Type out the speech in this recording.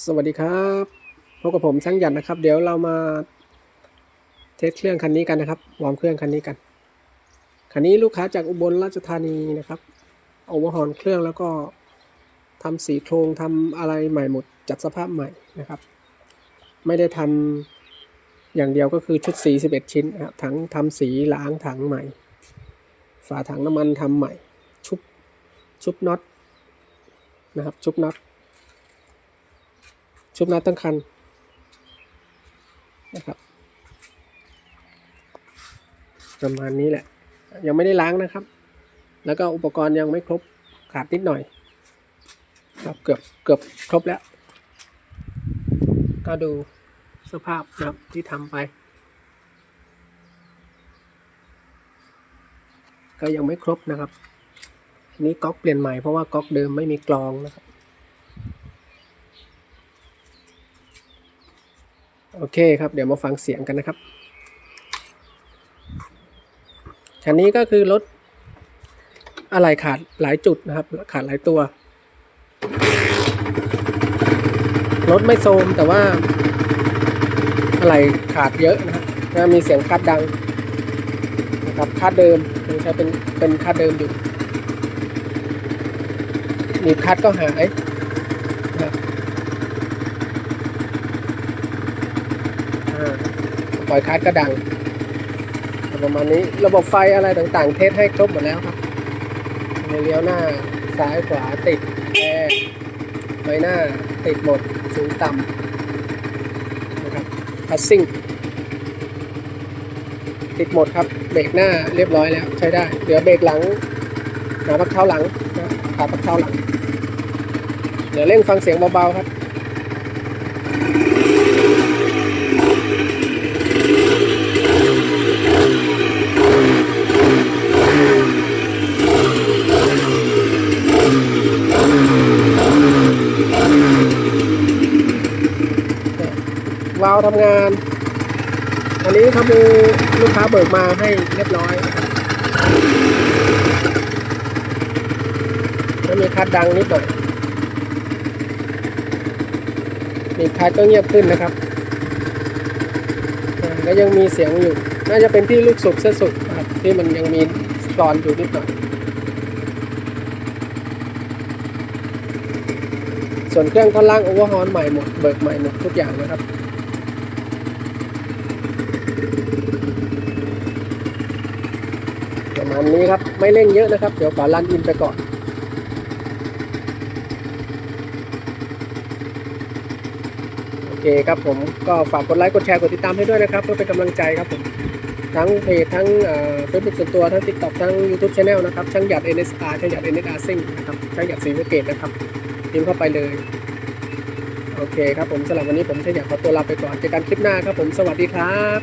สวัสดีครับพบกับผมช่างหยันนะครับ เดี๋ยวเรามาเทสเครื่องคันนี้กันนะครับวอร์มเครื่องคันนี้กัน คันนี้ลูกค้าจากอุบลราชธานีนะครับเอาวอร์ฮอนเครื่องแล้วก็ทำสีโครงทำอะไรใหม่หมดจัดสภาพใหม่นะครับ ไม่ได้ทำอย่างเดียวก็คือชุดสี 11 ชิ้นนะครับถังทำสีล้างถังใหม่ ฝาถังน้ำมันทำใหม่ ชุบชุบน็อตนะครับชุบน็อต ชุบน็อตตั้งคันนะครับ ประมาณนี้แหละ ยังไม่ได้ล้างนะครับ แล้วก็อุปกรณ์ยังไม่ครบขาดนิดหน่อยครับเกือบเกือบครบแล้ว ก็ดูสภาพนะครับที่ทำไป ก็ยังไม่ครบนะครับ นี้ก๊อกเปลี่ยนใหม่เพราะว่าก๊อกเดิมไม่มีกรองนะครับ โอเคครับ เดี๋ยวมาฟังเสียงกันนะครับ คันนี้ก็คือรถอะไรขาดหลายจุดนะครับ ขาดหลายตัว รถไม่โทรมแต่ว่าอะไรขาดเยอะนะครับมีเสียงคัดดังนะครับคัดเดิมยังใช้เป็นเป็นคัดเดิมอยู่มีคัดก็หายนะครับ อ่า ปล่อยคัสก็ดัง ประมาณนี้ระบบไฟอะไรต่างๆ เทสให้ครบหมดแล้วครับในเลี้ยวหน้าซ้ายขวาติดแอร์ไฟหน้าติดหมดสูงต่ำนะครับพัสซิ่งติดหมดครับเบรกหน้าเรียบร้อยแล้วใช้ได้เหลือเบรกหลังหาพักเท้าหลังนะขาพักเท้าหลังเดี๋ยวเร่งฟังเสียงเบาๆครับ วาล์วทำงาน อันนี้เขามีลูกค้าเบิกมาให้เรียบร้อยแล้วมีคัดดังนิดหน่อยมีคัดก็เงียบขึ้นนะครับอ่าก็ยังมีเสียงอยู่ น่าจะเป็นที่ลูกสูบเส้นสุดนะครับที่มันยังมีกรอนอยู่นิดหน่อย ส่วนเครื่องท่อนล่างโอเวอร์ฮอนใหม่หมด เบิกใหม่หมดทุกอย่างนะครับ ประมนี้ครับไม่เร่งเยอะนะครับ เดี๋ยวขอรันอินไปก่อนโอเคครับผมก็ฝากกดไลค์กดแชร์กดติดตามให้ด้วยนะครับเพื่อเป็นกำลังใจครับผมทั้งเพจทั้งเฟซบุ๊กส่วนตัวทั้ง TikTok ทั้ง YouTube Channel นะครับช่างหยัด NSR ช่างหยัด NSR ซิ่งนะครับช่างหยัดสีสะเกตนะครับพิมพ์เข้าไปเลยโอเคครับผมสำหรับวันนี้ผมช่างหยัดขอตัวลาไปก่อนเจอกันคลิปหน้าครับผมสวัสดีครับ